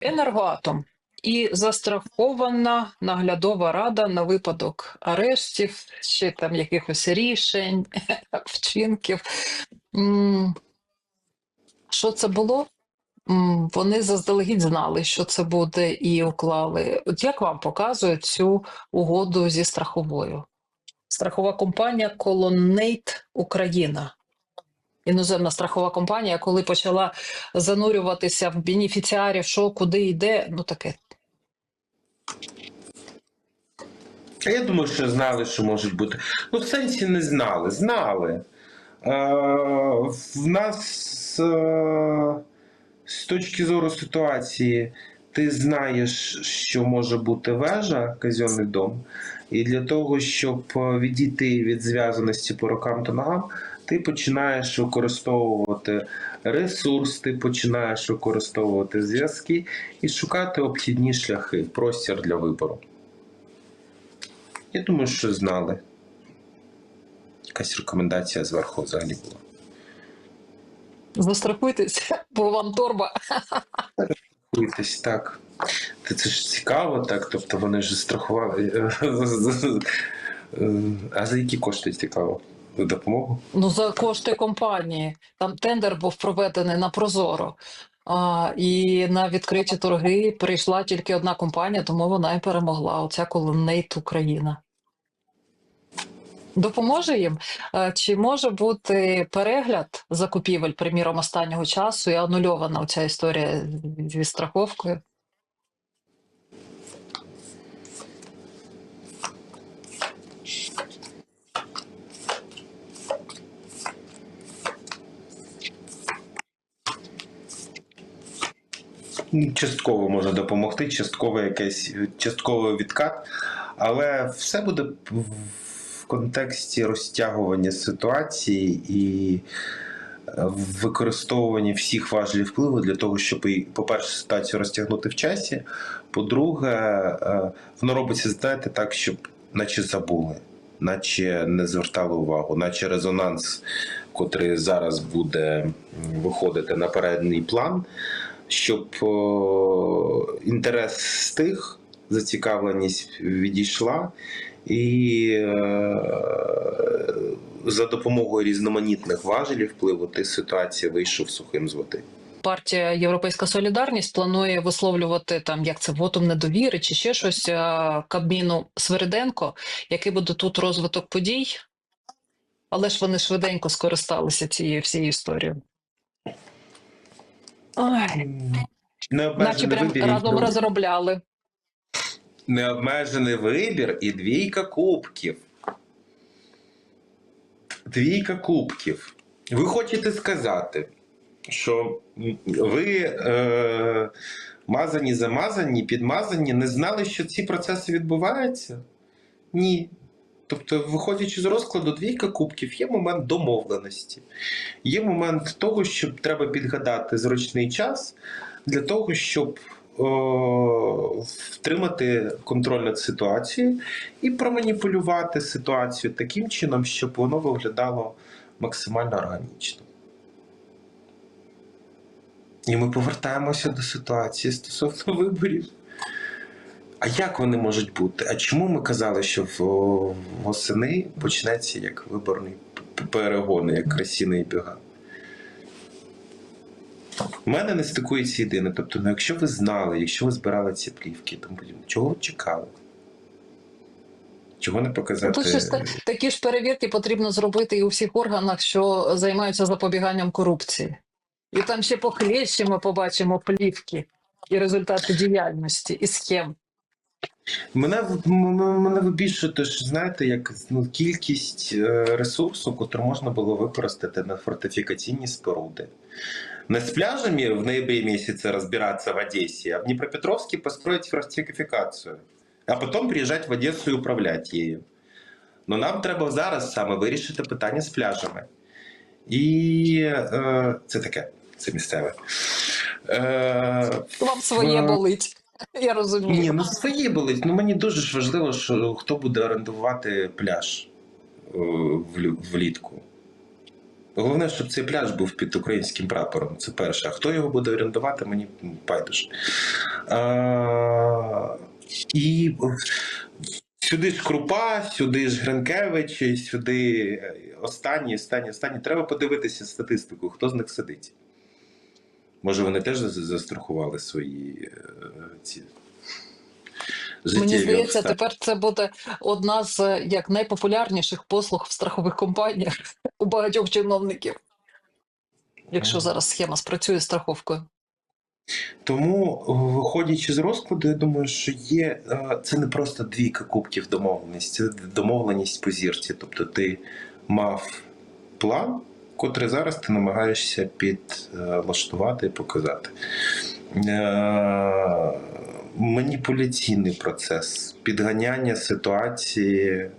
Енергоатом і застрахована наглядова рада на випадок арештів чи там якихось рішень, вчинків. Що це було? Вони заздалегідь знали, що це буде, і уклали. От як вам показує цю угоду зі страховою? Страхова компанія Colonnade Україна. Іноземна страхова компанія, коли почала занурюватися в бенефіціарів, що куди йде, ну таке. А я думаю, що знали, що можуть бути. Ну, в сенсі не знали, знали. Е, в нас е, з точки зору ситуації, ти знаєш, що може бути вежа, казенний дом, і для того, щоб відійти від зв'язаності по рукам та ногам, ти починаєш використовувати ресурс, ти починаєш використовувати зв'язки і шукати обхідні шляхи, простір для вибору. Я думаю, що знали. Якась рекомендація зверху взагалі була. Застрахуйтеся, бо вам торба. Дивитись, так. Та Це ж цікаво, так. Тобто вони ж страхували. А за які кошти цікаво? Допомогу? Ну, за кошти компанії. Там тендер був проведений на Прозоро. А, і на відкриті торги прийшла тільки одна компанія, тому вона і перемогла. Оця Colonnade Україна. Допоможе їм? Чи може бути перегляд закупівель, приміром, останнього часу і анульована ця історія зі страховкою? Частково може допомогти, частково якийсь частковий відкат, але все буде в контексті розтягування ситуації і використовування всіх важелів впливу для того, щоб, по-перше, ситуацію розтягнути в часі. По-друге, е, воно робиться, знаєте, так, щоб наче забули, наче не звертали увагу, наче резонанс, котрий зараз буде виходити на передній план, щоб інтерес стих, зацікавленість відійшла. І е, за допомогою різноманітних важелів впливу ти з ситуації вийшов сухим з води. Партія Європейська Солідарність планує висловлювати там як це вотом недовіри чи ще щось е, Кабміну Свириденко, який буде тут розвиток подій. Але ж вони швиденько скористалися цією всією історією. Наче прям вибір, разом і- розробляли. необмежений вибір і двійка кубків. Двійка кубків. Ви хочете сказати, що ви е, мазані, замазані, підмазані, не знали, що ці процеси відбуваються? Ні. Тобто, виходячи з розкладу двійка кубків, є момент домовленості. Є момент того, що треба підгадати зручний час для того, щоб о, втримати контроль над ситуацією і проманіпулювати ситуацію таким чином, щоб воно виглядало максимально органічно. І ми повертаємося до ситуації стосовно виборів. А як вони можуть бути? А чому ми казали, що восени почнеться як виборний п- перегон, як красіний біга? У мене не стикується єдине. Тобто, ну, якщо ви знали, якщо ви збирали ці плівки, тому чого ви чекали? Чого не показати? Тут ж такі ж перевірки потрібно зробити і у всіх органах, що займаються запобіганням корупції. І там ще похлеще ми побачимо плівки і результати діяльності, і схем. Мене, мене вибільшує те, що знаєте, як ну, кількість е, ресурсу, котрий можна було використати на фортифікаційні споруди. Не с пляжами в ноябре месяце разбираться в Одессе, а в Днепропетровске построить фортификацию, а потім приїжджати в Одесу і управляти її. Ну нам треба зараз саме вирішити питання з пляжами. І е, це таке, це місцеве. Е, Вам своє болить. Я розумію. ні, ну свої болить. Ну мені дуже ж важливо, що хто буде орендувати пляж е, влітку. Головне, щоб цей пляж був під українським прапором. Це перше. А хто його буде орендувати, мені байдуже. І сюди ж Крупа, сюди ж Гринкевич, сюди останні, останні, останні. Треба подивитися статистику, хто з них сидить. Може, вони теж застрахували свої е, ці. Мені здається, обставини? тепер це буде одна з е, як найпопулярніших послуг в страхових компаніях у багатьох чиновників. Якщо зараз схема спрацює страховкою. Тому, виходячи з розкладу, я думаю, що є е, це не просто двійка кубків домовленість, це домовленість по зірці. Тобто ти мав план, котрий зараз ти намагаєшся підлаштувати і показати. Е, Маніпуляційний процес, підганяння ситуації,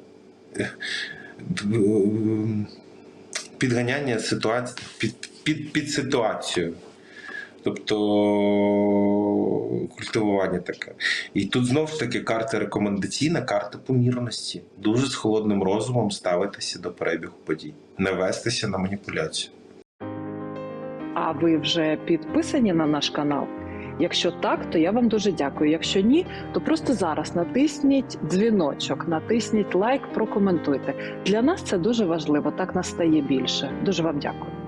е, підганяння ситуації під, під, під ситуацію. Тобто культивування таке. І тут знову ж таки карта рекомендаційна, карта помірності. Дуже з холодним розумом ставитися до перебігу подій, не вестися на маніпуляцію. А ви вже підписані на наш канал? Якщо так, то я вам дуже дякую. Якщо ні, то просто зараз натисніть дзвіночок, натисніть лайк, прокоментуйте. Для нас це дуже важливо. Так нас стає більше. Дуже вам дякую.